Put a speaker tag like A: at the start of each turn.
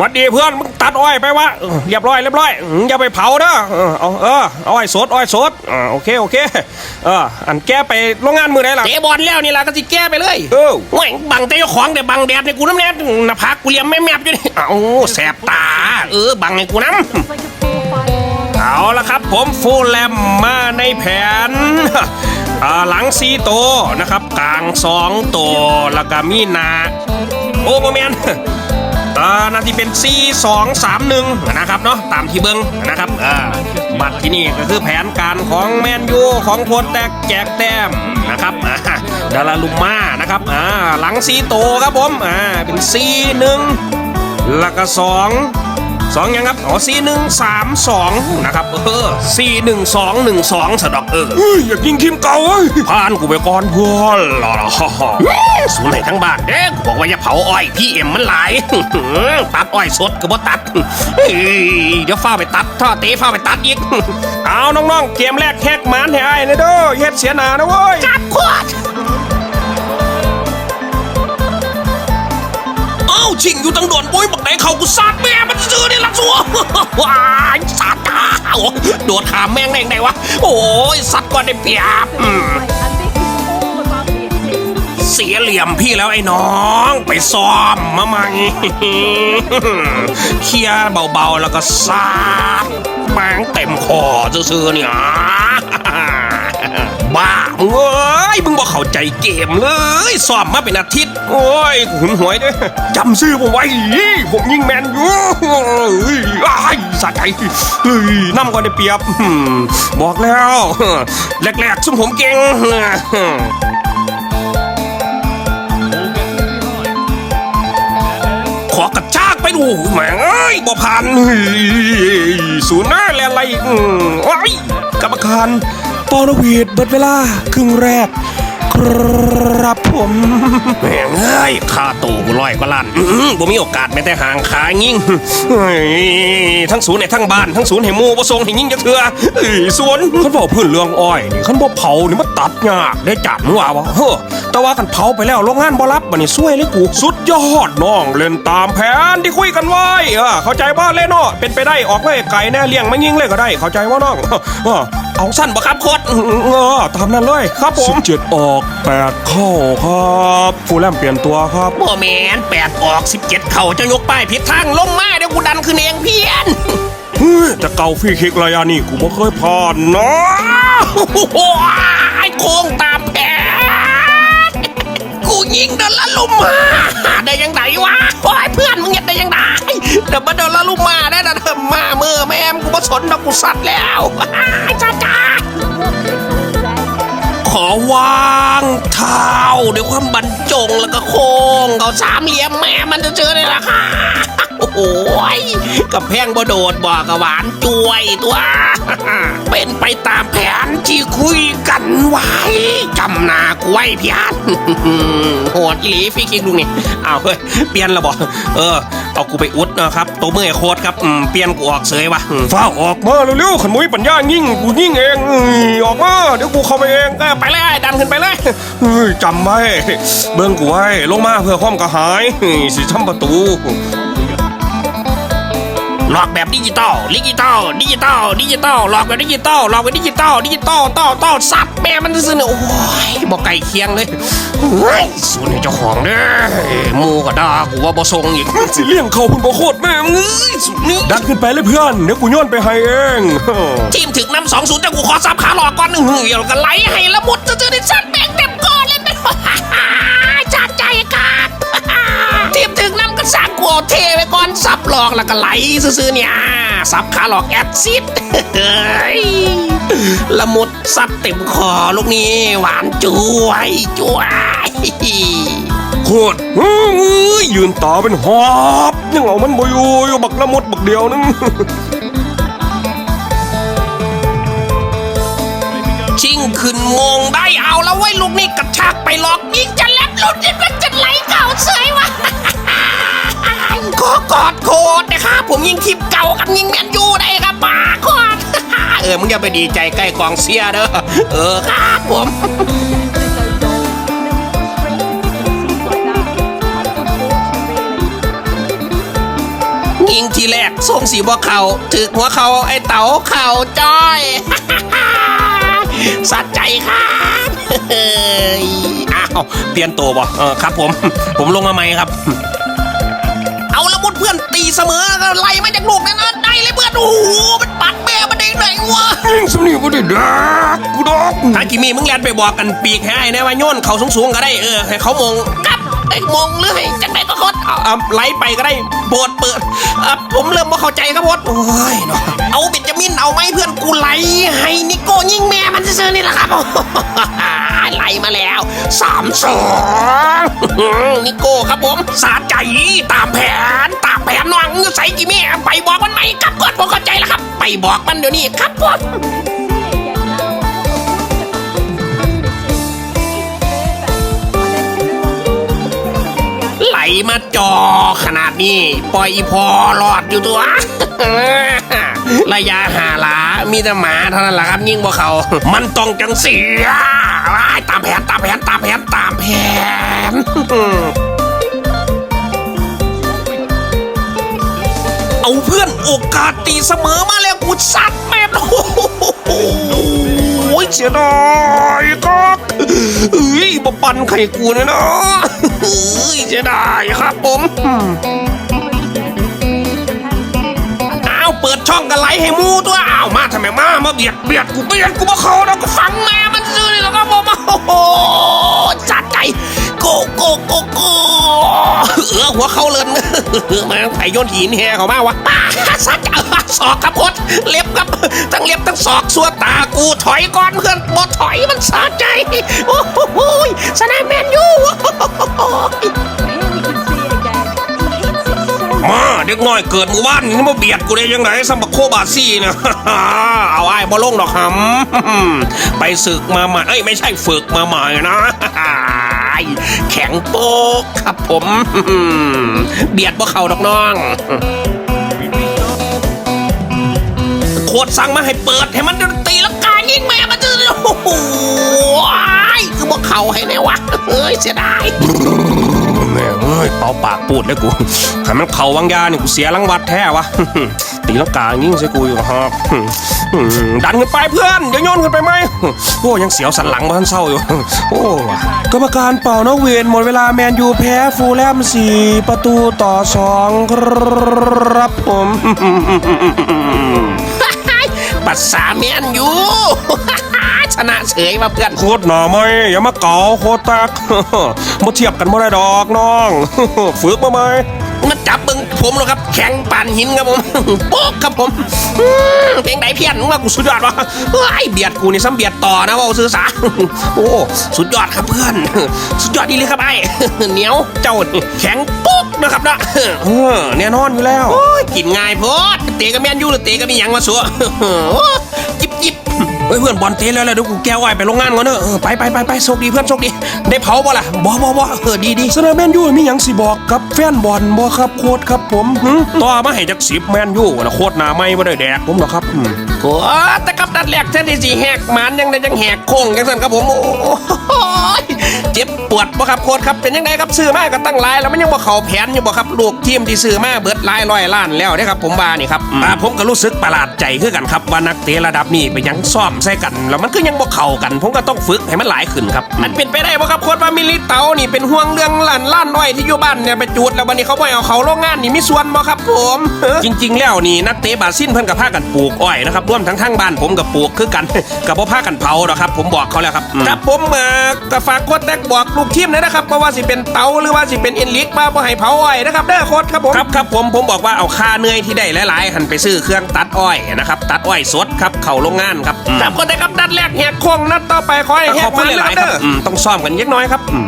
A: หวัดดีเพื่อนมึงตัดอ้อยไปวะเออเรียบร้อยเรียบร้อยอืมอย่าไปเผาเด้อเออเอาเออเอาอ้อยสดอ้อยสดอ่าโอเคโอเคเอออันแกไปโรงงานมือไหนล่ะ
B: เตะบอลแล้วนี่ล่ะก็สิแก้ไปเลย
A: เออ
B: โอ้ยบังแต่เจ้าของแต่บังแดดในกูน้ำแน่หน้าผากกูเหลี่ยมแม่แมบอยู่นี่เอ้าแสบตา เออบังให้กูน้ำ
A: เอาละครับ ผมฟูลแลมมาในแผนอ่าหลังสีโตวนะครับ กลางสองโตวแล้วก็มีหนาโอ้โมเมน อ่านาทีเป็น 4 2 3 1นะครับเนาะตามที่เบิ้งนะครับอ่าบัตรที่นี่ก็คือแผนการของแมนยูของโพลแตกแจกแต้มนะครับอ่าดาราลุมมานะครับอ่าหลังสีโตครับผมอ่าเป็น 4 1แล้วก็สอง สองยังครับอ๋อสี่หนึ่งสามสองนะครับเออสี่หนึ่งสองหนึ่งสองสะดอกเออเฮ้ยอยากยิงทีมเก่าเว้ยผ่านกูไปก่อนเพื่อนหล่อ
B: สูนให้ทั้งบ้านเด้กูบอกว่าอย่าเผาอ้อยพี่เอ็มมันหลายตัดอ้อยสดก็บ่ตัดเฮ้ยเดี๋ยวฟ้าไปตัดท่อเตะฟ้าไปตัดอีก
A: เอาน้องๆเกมแรกแฮกหมันให้ไอ้นะเด้อเฮ็ดเสียหนานะเว้ย
B: จับขวด ชิงอยู่ตั้งโดนบุ้ยบักไหนเขากูสาดแม่มันซื้อนี่ละสัวว้ายสาดตาโดดขามแม่งได้ไงวะ โอ้ยสัตว์ก่อนได้เปรียบเสียเหลี่ยมพี่แล้วไอ้น้องไปซ้อมมาใหม่เคลียร์เบาๆแล้วก็สาดแป้งเต็มคอซื่อๆเนี่ย บ้าเอ้ยมึงบอกเข้าใจเกมเลยซ้อมมาเป็นอาทิตย์
A: โอ้ยหุนหวยด้อจำชื่อผมไว้ผมยิงแมนอยู่เฮ้ยอ้สะใจเฮ้ยน้ำก่อนได้เปรียบ บอกแล้วแรกๆซุ่มผมเก่งขอกระชากไปดูแหม่งเอ้ยบ่ผ่านเฮ้ยศูนย์หน้าแลอะไรอืมโอ้ยกรรมการ ปอนวีดเบิดเวลา ครึ่งแรก ครับผม
B: แม่งเอ้ยค่าตัวกูร้อยกว่าล้านอื้อหือบ่มีโอกาสแม้แต่ห่างขายิ่ง
A: เฮ้ยทั้งศูนย์ในทั้งบ้าน ทั้งศูนย์ให้หมูบ่ทรงให้ยิ่งจะเถื่อเอ้ยสวนคันบอกพื้นเรื่องอ้อยนี่คันบ่เผานี่มันตัดยากได้จัดมึงว่าวะเฮ้อแต่ว่าคันเผาไปแล้วโรงงานบ่รับบัดนี้ซวยเลยกูสุดยอดน้องเล่นตามแผนที่คุยกันไว้เออเข้าใจบ่เล่นเนาะเป็นไปได้ออกเลยไก่แน่เลี้ยงไม่ยิงเลยก็ได้ เข้าใจว่าน้องเออ เอาสั้นบ่ครับโคตรเออตามนั้นเลยครับผม 17 ออก 8 เข้าครับฟูลแลมเปลี่ยนตัวครับ
B: โมแมนแปดออกสิบเจ็ดเข่าจะยกป้ายผิดทางลงมาเดี๋ยวกูดันขึ้นเองเพี้ยน
A: เฮ้ยแต่เก่าฟรีคิกระยะนี่กูไม่เคยผ่านนะ
B: โอ้โหไอ้โค้งตามแผนกูยิงเดินละลุมมาได้ยังไงวะโอ้ยเพื่อนมึง เดี๋ยวมาเดินละลูกมาได้นะเดินมาเมื่อแม่มกูมาสนนกูสัตว์แล้วจ้าจ้าขอวางเท้าด้วยความบรรจงแล้วก็โค้งเขาสามเหลี่ยมแม่มันจะเจอเลยล่ะค่ะ ยกับแพงบโดดบ่กะหวานจวยตัว เป็นไปตามแผนที่คุยกันไว้จำนากูไว้พี่อันโหดอีหลีฟรีคิกลูนี่เอาเฮ้ยเปลี่ยนและบอกเออเอากูไปอุดนะครับตัวเมื่อยโคตรครับเปลี่ยนกูออกเสยวะ
A: ฟ้าออกมาเร็วๆขันมุ้ยปัญญายิ่งกูยิ่งเองเอ้ยออกมาเดี๋ยวกูเข้าไปเอง
B: ไปเลยดันขึ้นไปเลย
A: จำไว้เบิ่งกูไว้ลงมาเพื่อความกระหายเฮ้ยสิทำประตู
B: หลอกแบบดิจิตอลดิจิตอลดิจิตอลดิจิตอลหลอกแบบดิจิตอลหลอกแบบดิจิตอลดิจิตอลต่อต่อสับแม่มันซื่อๆเนี่ยโอ้ยบอกไก่เคียงเลยเฮ้ยสูนให้เจ้าของเด้อหมูก็ด่ากูว่าบ่ทรงอีก
A: สิเลี้ยงเขาพุ่นบ่โคตรแม่มึงเอ้ยสุดนี้ดันขึ้นไปเลยเพื่อนเดี๋ยวกูย้อนไปให้เอง
B: ทีมถึงนำสองศูนย์แต่กูขอซับขาหลอกก่อนหนึ่งเหี่ยวกันไหลให้ละมุดจะเจอใน ลอกแล้วก็ไหลซื่อๆเนี่ยซับขาหลอกแอดซิดเฮ้ยละมุดซัดเต็มคอลูกนี้หวานจุ้ยจุ้ย
A: โคตรเฮ้ยยืนตาเป็นหอบยังเอามันบ่อยู่อยู่บักละมดบักเดียวนึง
B: ชิงขึ้นงงได้เอาแล้วไว้ยลูกนี่กระชากไปหลอกยิงจะแลบหลุดยิงมันจะไหลเก่าเสยวะขอ กอดโคตรนะครับผมยิงทีมเก่ากับยิงแมนยูได้ครับมาโคตรเออมึงอย่าไปดีใจใกล้กองเชียเด้อเออครับผม ยิงทีแรกทรงสีบ่เขาถึกหัวเขาไอ้เต๋าเข่าจ้อยสัดใจครับเฮ้ย
A: อ้าวเปลี่ยนตัวบ่เออครับผม ผมลงมาใหม่ครับ
B: เพื่อนตีเสมอไล่มาจากลูกนั้นนะได้เลยเพื่อนโอ้โหมันปัดแม่มันได้ไหนวะ
A: สมนีบ่ได้ดักกูดอกถ้ากิมี่มึงแลนไปบอกกันปีกให้ไอ้นะว่าโยนเขาสูงๆก็ได้เออให้เขามอง
B: กับไอ้มงหรือให้จังไหนก็คด
A: เอาเอาไหลไปก็ได้โบดเปิด
B: อะผมเริ่มบ่เข้าใจครับพด
A: โอ้ยเนาะ
B: เอาเบนจามินเอาไหมเพื่อนกูไหลให้นิโก้ยิงแม่มันซื่อๆนี่แหละครับไหลมาแล้วสามสองนิโก้ครับผมสาใจตามแผนตามแผนน้องใส่กี่แม่ไปบอกมันไหมครับเพื่อนผมเข้าใจแล้วครับ ไปบอกมันเดี๋ยวนี้ครับผมไหลมาจอขนาดนี้ ปล่อยอีพอรอดอยู่ตัวระยะหาหลามีแต่หมาเท่านั้นแหละครับยิ่งกว่าเขา มันต้องจังเสียตามแผนตามแผนตามแผนตามแผน เอาเพื่อนโอกาสตีเสมอมาแล้วกูซัดแม่งโอ้โหเสียดายครับเอ้ยบปันไข่กูเนี่ยนะเอ้ยเสียดายครับผมอ้าวเปิดช่องกันไลให้มูตัวอ้าวมาทำไมมามาเบียดเบียดกูเบียดกูมาเขาแล้วก็ฟังแม่มันซื้อนี่แล้วก็บอกมาโอ้โหจัดใจ โกโกโกโกเออหัวเขาเลินมาไผ่โยนหินแห่เขามาวะสักศอกครับพดเล็บครับทั้งเล็บทั้งศอกสัวตากูถอยก่อนเพื่อนบอถอยมันสะใจ โอ้โหสนามแมนยู
A: มาเด็กน้อยเกิดเมื่อวานนี่มาเบียดกูได้ยังไงสัมบักโคบาซี่เนี่ยเอาไอ้บ่ลงดอกหำไปศึกมาใหม่เอ้ยไม่ใช่ฝึกมาใหม่นะ แข็งโป๊กครับผม เบียดบ่เขาดอกน้องโคตรสั่งมาให้เปิดให้มันตีลังกายิงแม่มันจะโอ้โหคือบ่เขาให้แน่วะเฮ้ยเสียดายแม่เอ้ยเป่าปากปูดเลยกูให้มันเข่าวังยาเนี่ยกูเสียรังวัดแท้วะ ตีลังกายิ่งใส่กูอยู่ครับดันขึ้นไปเพื่อนอย่าโยนขึ้นไปไหมโอ้ยังเสียวสันหลังมาทันเศร้าอยู่โอ้กรรมการเป่านกเวนหมดเวลาแมนยูแพ้ฟูลแลมสี่ประตูต่อสองครับผม
B: ปัสสาเมียนยูชนะเฉยมาเพื่อน
A: โคตรหน่อไหมอย่ามาเกาโคตรแตกมาเทียบกันไม่ได้ดอกน้อง ฝึกมาไหม
B: มาจับมึงผมแล้วครับ แข็งปานหินครับผมโป๊กครับผมเพลงไหนเพี้ยนว่ากูสุดยอดวะเฮ้เบียดกูนี่ซ้ำเบียดต่อนะว่าซื้อสาโอ้สุดยอดครับเพื่อน สุดยอดดีเลยครับไอ้เหนียวเจ้าแข็งปุ๊กนะครับนะ
A: เออแน่นอนอยู่แล้ว
B: กินง่ายโพดเตะกับแมนยูหรือเตะกับมีหยังมาสัว
A: เฮ้ยเพื่อนบอลเตะแล้วแล้วเดี๋ยวกูแก้วไอ้ไปโรงงานก่อนเนอะเออไปไปไปไปโชคดีเพื่อนโชคดี ได้เผาบ่ล่ะบ่บ่บ่เออดีดีสนามแมนยูมีหยังสิบอกกับแฟนบอลบ่ครับโค้ดครับผมหึต่อมาให้จักสิบแมนยูนะโค้ดหน้าไม่บ่ได้แดกผมหรอกครับอืม
B: โอ้แต่กับดัดแรกแท้ที่สีแหกหมันยังได้ยังแหกโค้งยังสั่นครับผมโอ้ย จ็บปวดบ่ครับโค้ดครับเป็นยังไงครับซื้อมาก็ตั้งหลายแล้วมันยังบ่เข้าแผนอยู่บ่ครับลูกทีมที่ซื้อมาเบิดหลายร้อยล้านแล้วนะครับผมว่านี่ครับอ่าผมก็รู้สึกประหลาดใจคือกันครับว่านักเตะระดับนี้ไปยังซ่อมใส่กันแล้วมันก็ยังบ่เข้ากัน ผมก็ต้องฝึกให้มันหลายขึ้นครับมันเป็นไปได้บ่ครับโค้ดว่ามิลิเตานี่เป็นห่วงเรื่องล้านล้านอ้อยที่อยู่บ้านเนี่ยไปจูดแล้ววันนี้เขาบ่ให้เอาเขาโรงงานนี่มีส่วนบ่ครับผม
A: จริง ๆ แล้วนี่นักเตะบราซิลเพิ่นกับพากันปลูกอ้อยนะครับรวมทั้งทั้งบ้านผมกับปลูกคือกันกับพ่อพากันเผาหรอกครับ ผมบอกเขาแล้วครับครับผมเอ่อก็ฝากโค้ดแตกบอกลูกทีมหนอยนะครับเพราะว่าสิเป็นเตาหรือว่าสิเป็นเอ็นลิกมาบ่ให้เผาอ้อยนะครับเด้อโค้ดครับผมครับครับผมผมบอกว่าเอาค่าเหนื่อยที่ได้หลายๆหันไปซื้อเครื่องตัดอ้อยนะครับตัดอ้อยสดครับเข้าโรงงานครับ
B: ครับก็ได้ครับนัดแรกแหกโค้งนัดต่อไปคอยแห
A: ขอกบคุ
B: มา
A: ณ
B: น
A: หลายๆค
B: เด้
A: รับ
B: อ
A: อืมต้องซ่อมกันเล็กน้อยครับอืม